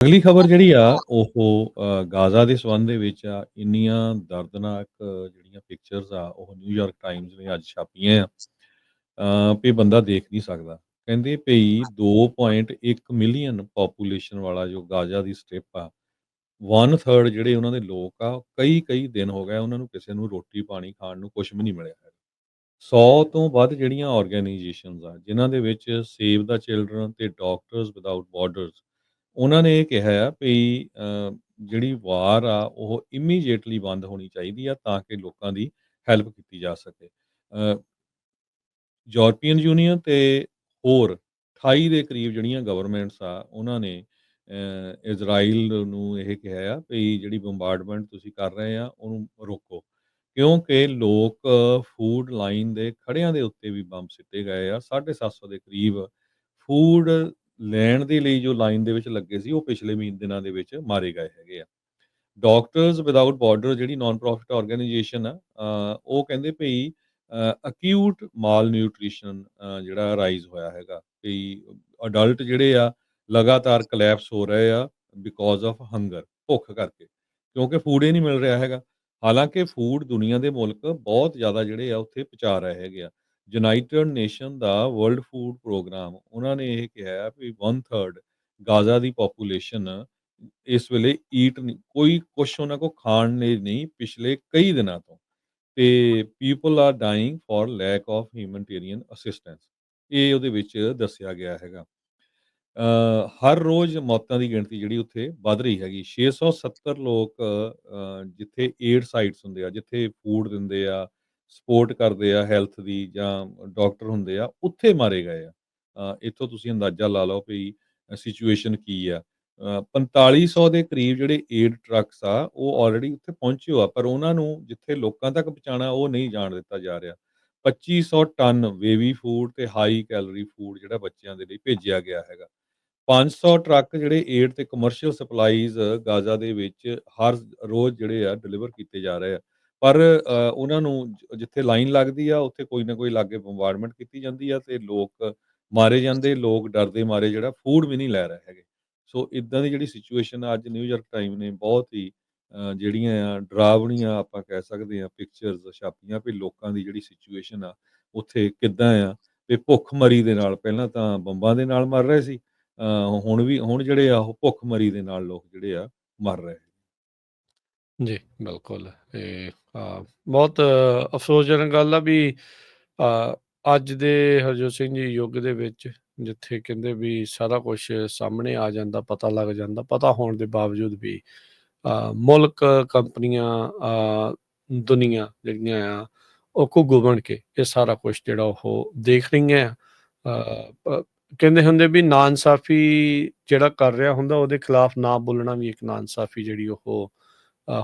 ਅਗਲੀ ਖਬਰ ਜਿਹੜੀ ਆ ਉਹ ਅ, ਗਾਜ਼ਾ ਦੇ ਸੰਬੰਧ ਦੇ ਵਿੱਚ ਆ ਇੰਨੀਆਂ ਦਰਦਨਾਕ ਜਿਹੜੀਆਂ ਪਿਕਚਰਸ ਆ ਉਹ ਨਿਊਯਾਰਕ ਟਾਈਮਜ਼ ਨੇ ਅੱਜ ਛਾਪੀਆਂ ਆ। ਅ, ਵੀ ਬੰਦਾ ਦੇਖ ਨਹੀਂ ਸਕਦਾ। ਕਹਿੰਦੇ ਭਈ 2.1 ਮਿਲੀਅਨ ਪੋਪੂਲੇਸ਼ਨ ਵਾਲਾ ਜੋ ਗਾਜ਼ਾ ਦੀ ਸਟ੍ਰਿਪ ਆ 1/3 ਜਿਹੜੇ ਉਹਨਾਂ ਦੇ ਲੋਕ ਆ ਕਈ ਕਈ ਦਿਨ ਹੋ ਗਏ ਉਹਨਾਂ ਨੂੰ ਕਿਸੇ ਨੂੰ ਰੋਟੀ ਪਾਣੀ ਖਾਣ ਨੂੰ ਕੁਝ ਵੀ ਨਹੀਂ ਮਿਲਿਆ ਹੈਗਾ। 100 ਤੋਂ ਵੱਧ ਜਿਹੜੀਆਂ ਆਰਗੇਨਾਈਜੇਸ਼ਨਸ ਆ ਜਿਨ੍ਹਾਂ ਦੇ ਵਿੱਚ ਸੇਵ ਦਾ ਚਿਲਡਰਨ ਤੇ ਡਾਕਟਰਸ ਵਿਦਆਊਟ ਬਾਰਡਰਸ ਉਹਨਾਂ ਨੇ ਇਹ ਕਿਹਾ ਆ ਵੀ ਜਿਹੜੀ ਵਾਰ ਆ, ਉਹ ਇਮੀਡੀਏਟਲੀ ਬੰਦ ਹੋਣੀ ਚਾਹੀਦੀ ਆ ਤਾਂ ਕਿ ਲੋਕਾਂ ਦੀ ਹੈਲਪ ਕੀਤੀ ਜਾ ਸਕੇ। ਯੂਰਪੀਅਨ ਯੂਨੀਅਨ ਤੇ ਹੋਰ 28 ਦੇ ਕਰੀਬ ਜਿਹੜੀਆਂ ਗਵਰਨਮੈਂਟਸ ਆ, ਉਹਨਾਂ ਨੇ ਇਜ਼ਰਾਈਲ ਨੂੰ ਇਹ ਕਿਹਾ ਆ ਵੀ ਜਿਹੜੀ ਬੰਬਾਰਡਮੈਂਟ ਤੁਸੀਂ ਕਰ ਰਹੇ ਆ, ਉਹਨੂੰ ਰੋਕੋ। ਕਿਉਂਕਿ ਲੋਕ ਫੂਡ ਲਾਈਨ ਦੇ ਖੜਿਆਂ ਦੇ ਉੱਤੇ ਵੀ ਬੰਬ ਸਿੱਟੇ ਗਏ ਆ 750 ਦੇ ਕਰੀਬ ਫੂਡ ਲੈਣ ਦੇ ਲਈ ਜੋ ਲਾਈਨ ਦੇ ਵਿੱਚ ਲੱਗੇ ਸੀ, ਉਹ ਪਿਛਲੇ ਮਹੀਨੇ ਦਿਨਾਂ ਦੇ ਵਿੱਚ ਮਾਰੇ ਗਏ ਹੈਗੇ ਆ। ਡਾਕਟਰਸ ਵਿਦਆਊਟ ਬਾਰਡਰ ਜਿਹੜੀ ਨਾਨ ਪ੍ਰੋਫਿਟ ਆਰਗੇਨਾਈਜੇਸ਼ਨ ਆ ਉਹ ਕਹਿੰਦੇ ਭਈ ਅਕਿਊਟ ਮਾਲ ਨਿਊਟ੍ਰੀਸ਼ਨ ਜਿਹੜਾ ਰਾਈਜ਼ ਹੋਇਆ ਹੈਗਾ। ਭਈ ਅਡਲਟ ਜਿਹੜੇ ਆ, ਲਗਾਤਾਰ ਕਲੈਪਸ ਹੋ ਰਹੇ ਆ ਬਿਕੋਜ਼ ਆਫ ਹੰਗਰ ਭੁੱਖ ਕਰਕੇ। ਕਿਉਂਕਿ ਫੂਡ ਹੀ ਨਹੀਂ ਮਿਲ ਰਿਹਾ ਹੈਗਾ। ਹਾਲਾਂਕਿ ਫੂਡ ਦੁਨੀਆ ਦੇ ਮੁਲਕ ਬਹੁਤ ਜ਼ਿਆਦਾ ਜਿਹੜੇ ਆ, ਉੱਥੇ ਪਹੁੰਚਾ ਰਹੇ ਹੈਗੇ ਆ। ਯੂਨਾਈਟਿਡ ਨੇਸ਼ਨ ਦਾ ਵਰਲਡ ਫੂਡ ਪ੍ਰੋਗਰਾਮ, ਉਹਨਾਂ ਨੇ ਇਹ ਕਿਹਾ ਵੀ 1/3 ਗਾਜ਼ਾ ਦੀ ਪੋਪੂਲੇਸ਼ਨ ਇਸ ਵੇਲੇ ਈਟ ਨਹੀਂ, ਕੋਈ ਕੁਛ ਉਹਨਾਂ ਕੋ ਖਾਣ ਨੇ ਨਹੀਂ ਪਿਛਲੇ ਕਈ ਦਿਨਾਂ ਤੋਂ ਤੇ people are dying for lack of humanitarian assistance ਇਹ ਉਹਦੇ ਵਿੱਚ ਦੱਸਿਆ ਗਿਆ ਹੈਗਾ। ਹਰ ਰੋਜ਼ ਮੌਤਾਂ ਦੀ ਗਿਣਤੀ ਜਿਹੜੀ ਉੱਥੇ ਵੱਧ ਰਹੀ ਹੈਗੀ 670 ਲੋਕ ਜਿੱਥੇ ਏਡ ਸਾਈਟਸ ਹੁੰਦੇ ਆ, ਜਿੱਥੇ ਫੂਡ ਦਿੰਦੇ ਆ ਸਪੋਰਟ ਕਰਦੇ ਆ ਹੈਲਥ ਦੀ ਜਾਂ ਡਾਕਟਰ ਹੁੰਦੇ ਆ ਉੱਥੇ ਮਾਰੇ ਗਏ ਆ। ਇੱਥੋਂ ਤੁਸੀਂ ਅੰਦਾਜ਼ਾ ਲਾ ਲਓ ਵੀ ਸਿਚੁਏਸ਼ਨ ਕੀ ਆ। ਅ, 4500 ਦੇ ਕਰੀਬ ਜਿਹੜੇ ਏਡ ਟਰੱਕਸ ਆ ਉਹ ਆਲਰੇਡੀ ਉੱਥੇ ਪਹੁੰਚੇ ਹੋ ਆ ਪਰ ਉਹਨਾਂ ਨੂੰ ਜਿੱਥੇ ਲੋਕਾਂ ਤੱਕ ਪਹੁੰਚਾਉਣਾ ਉਹ ਨਹੀਂ ਜਾਣ ਦਿੱਤਾ ਜਾ ਰਿਹਾ। 2500 ਟਨ ਬੇਬੀ ਫੂਡ ਤੇ ਹਾਈ ਕੈਲਰੀ ਫੂਡ ਜਿਹੜਾ ਬੱਚਿਆਂ ਦੇ ਲਈ ਭੇਜਿਆ ਗਿਆ ਹੈਗਾ। 500 ਟਰੱਕ ਜਿਹੜੇ ਏਡ ਤੇ ਕਮਰਸ਼ੀਅਲ ਸਪਲਾਈਜ਼ ਗਾਜ਼ਾ ਦੇ ਵਿੱਚ ਹਰ ਰੋਜ਼ ਜਿਹੜੇ ਆ ਡਿਲੀਵਰ ਕੀਤੇ ਜਾ ਰਹੇ ਆ। ਪਰ ਉਹਨਾਂ ਨੂੰ ਜਿੱਥੇ ਲਾਈਨ ਲੱਗਦੀ ਆ, ਉੱਥੇ ਕੋਈ ਨਾ ਕੋਈ ਲਾਗੇ ਬੰਬਾਰਡਮੈਂਟ ਕੀਤੀ ਜਾਂਦੀ ਆ ਤੇ ਲੋਕ ਮਾਰੇ ਜਾਂਦੇ, ਲੋਕ ਡਰਦੇ ਮਾਰੇ ਜਿਹੜਾ ਫੂਡ ਵੀ ਨਹੀਂ ਲੈ ਰਹੇ ਹੈਗੇ। ਸੋ ਇਦਾਂ ਦੀ ਜਿਹੜੀ ਸਿਚੁਏਸ਼ਨ ਅੱਜ ਨਿਊਯਾਰਕ ਟਾਈਮ ਨੇ ਬਹੁਤ ਹੀ ਜਿਹੜੀਆਂ ਆ, ਡਰਾਵਣੀਆਂ ਆਪਾਂ ਕਹਿ ਸਕਦੇ ਆ ਪਿਕਚਰਸ ਛਾਪੀਆਂ ਵੀ ਲੋਕਾਂ ਦੀ ਜਿਹੜੀ ਸਿਚੁਏਸ਼ਨ ਆ, ਉੱਥੇ ਕਿੱਦਾਂ ਆ ਤੇ ਭੁੱਖਮਰੀ ਦੇ ਨਾਲ, ਪਹਿਲਾਂ ਤਾਂ ਬੰਬਾਂ ਦੇ ਨਾਲ ਮਰ ਰਹੇ ਸੀ ਹੁਣ ਵੀ, ਹੁਣ ਜਿਹੜੇ ਆ, ਉਹ ਭੁੱਖਮਰੀ ਦੇ ਨਾਲ ਲੋਕ ਜਿਹੜੇ ਆ, ਮਰ ਰਹੇ ਜੀ, ਬਿਲਕੁਲ ਇਹ ਬਹੁਤ ਅਫਸੋਸਜਨਕ ਗੱਲ ਆ ਵੀ ਅ, ਅੱਜ ਦੇ ਹਰਜੋਤ ਸਿੰਘ ਜੀ ਯੁੱਗ ਦੇ ਵਿੱਚ ਜਿੱਥੇ ਕਹਿੰਦੇ ਵੀ ਸਾਰਾ ਕੁਝ ਸਾਹਮਣੇ ਆ ਜਾਂਦਾ ਪਤਾ ਲੱਗ ਜਾਂਦਾ ਪਤਾ ਹੋਣ ਦੇ ਬਾਵਜੂਦ ਵੀ ਅ, ਮੁਲਕ ਕੰਪਨੀਆਂ ਅ, ਦੁਨੀਆ ਜਿਹੜੀਆਂ ਆ ਉਹ ਘੁੱਗੂ ਬਣ ਕੇ ਇਹ ਸਾਰਾ ਕੁਝ ਜਿਹੜਾ ਉਹ ਦੇਖ ਰਹੀਆਂ ਆ। ਕਹਿੰਦੇ ਹੁੰਦੇ ਵੀ ਨਾਇਨਸਾਫੀ ਜਿਹੜਾ ਕਰ ਰਿਹਾ ਹੁੰਦਾ ਉਹਦੇ ਖਿਲਾਫ ਨਾ ਬੋਲਣਾ ਵੀ ਇੱਕ ਨਾਇਨਸਾਫੀ ਜਿਹੜੀ ਉਹ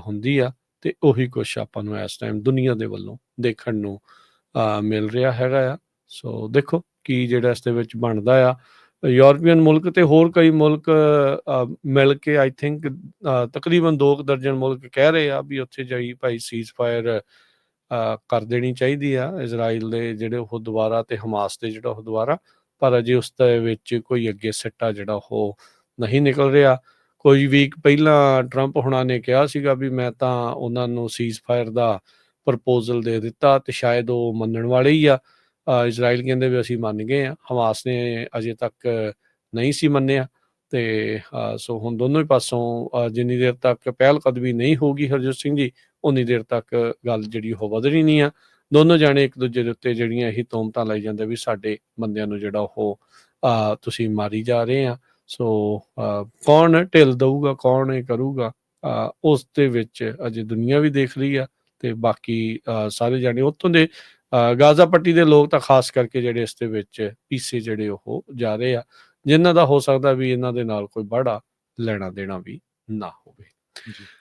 ਹੁੰਦੀ ਆ। ਤੇ ਉਹੀ ਕੁਛ ਆਪਾਂ ਨੂੰ ਇਸ ਟਾਈਮ ਦੁਨੀਆ ਦੇ ਵੱਲੋਂ ਦੇਖਣ ਨੂੰ ਅ, ਮਿਲ ਰਿਹਾ ਹੈਗਾ ਆ। ਸੋ ਦੇਖੋ ਕੀ ਜਿਹੜਾ ਇਸ ਦੇ ਵਿੱਚ ਬਣਦਾ ਆ। ਯੂਰਪੀਅਨ ਮੁਲਕ ਤੇ ਹੋਰ ਕਈ ਮੁਲਕ ਮਿਲ ਕੇ ਆਈ ਥਿੰਕ ਤਕਰੀਬਨ ਦੋ ਕੁ ਦਰਜਨ ਮੁਲਕ ਕਹਿ ਰਹੇ ਆ ਵੀ ਉੱਥੇ ਜਾਈ ਭਾਈ ਸੀਜ਼ ਫਾਇਰ ਕਰ ਦੇਣੀ ਚਾਹੀਦੀ ਆ। ਇਜ਼ਰਾਈਲ ਦੇ ਜਿਹੜੇ ਉਹ ਦੁਬਾਰਾ ਤੇ ਹਮਾਸ ਦੇ ਜਿਹੜਾ ਉਹ ਦੁਬਾਰਾ। ਪਰ ਅਜੇ ਉਸ ਦੇ ਵਿੱਚ ਕੋਈ ਅੱਗੇ ਸਿੱਟਾ ਜਿਹੜਾ ਉਹ ਨਹੀਂ ਨਿਕਲ ਰਿਹਾ। ਕੋਈ ਵੀਕ ਪਹਿਲਾਂ ਟਰੰਪ ਹੁਣਾਂ ਨੇ ਕਿਹਾ ਸੀਗਾ ਵੀ ਮੈਂ ਤਾਂ ਉਹਨਾਂ ਨੂੰ ਸੀਜ਼ ਫਾਇਰ ਦਾ ਪ੍ਰਪੋਜ਼ਲ ਦੇ ਦਿੱਤਾ ਤੇ ਸ਼ਾਇਦ ਉਹ ਮੰਨਣ ਵਾਲੇ ਹੀ ਆ। ਇਜ਼ਰਾਈਲ ਕਹਿੰਦੇ ਵੀ ਅਸੀਂ ਮੰਨ ਗਏ ਆ। ਹਮਾਸ ਨੇ ਅਜੇ ਤੱਕ ਨਹੀਂ ਸੀ ਮੰਨਿਆ ਤੇ ਸੋ ਹੁਣ ਦੋਨੋਂ ਹੀ ਪਾਸੋਂ ਜਿੰਨੀ ਦੇਰ ਤੱਕ ਪਹਿਲ ਕਦਮੀ ਨਹੀਂ ਹੋਊਗੀ ਹਰਜੋਤ ਸਿੰਘ ਜੀ ਉਨੀ ਦੇਰ ਤੱਕ ਗੱਲ ਜਿਹੜੀ ਉਹ ਵਧਣੀ ਨਹੀਂ ਆ। ਦੋਨੋਂ ਜਾਣੇ ਇੱਕ ਦੂਜੇ ਦੇ ਉੱਤੇ ਜਿਹੜੀਆਂ ਇਹੀ ਤੋਮਤਾਂ ਲਾਈ ਜਾਂਦੇ ਵੀ ਸਾਡੇ ਬੰਦਿਆਂ ਨੂੰ ਜਿਹੜਾ ਉਹ ਤੁਸੀਂ ਮਾਰੀ ਜਾ ਰਹੇ ਆ। ਸੋ ਕੌਣ ਢਿੱਲ ਦਊਗਾ ਕੌਣ ਇਹ ਕਰੂਗਾ ਅ, ਉਸ ਦੇ ਵਿੱਚ ਅਜੇ ਦੁਨੀਆ ਵੀ ਦੇਖ ਰਹੀ ਆ ਤੇ ਬਾਕੀ ਅ, ਸਾਰੇ ਜਾਣੇ ਉੱਥੋਂ ਦੇ ਅ, ਗਾਜ਼ਾ ਪੱਟੀ ਦੇ ਲੋਕ ਤਾਂ ਖਾਸ ਕਰਕੇ ਜਿਹੜੇ ਇਸ ਦੇ ਵਿੱਚ ਪੀਸੇ ਜਿਹੜੇ ਉਹ ਜਾ ਰਹੇ ਆ ਜਿਨ੍ਹਾਂ ਦਾ ਹੋ ਸਕਦਾ ਵੀ ਇਹਨਾਂ ਦੇ ਨਾਲ ਕੋਈ ਬੜਾ ਲੈਣਾ ਦੇਣਾ ਵੀ ਨਾ ਹੋਵੇ।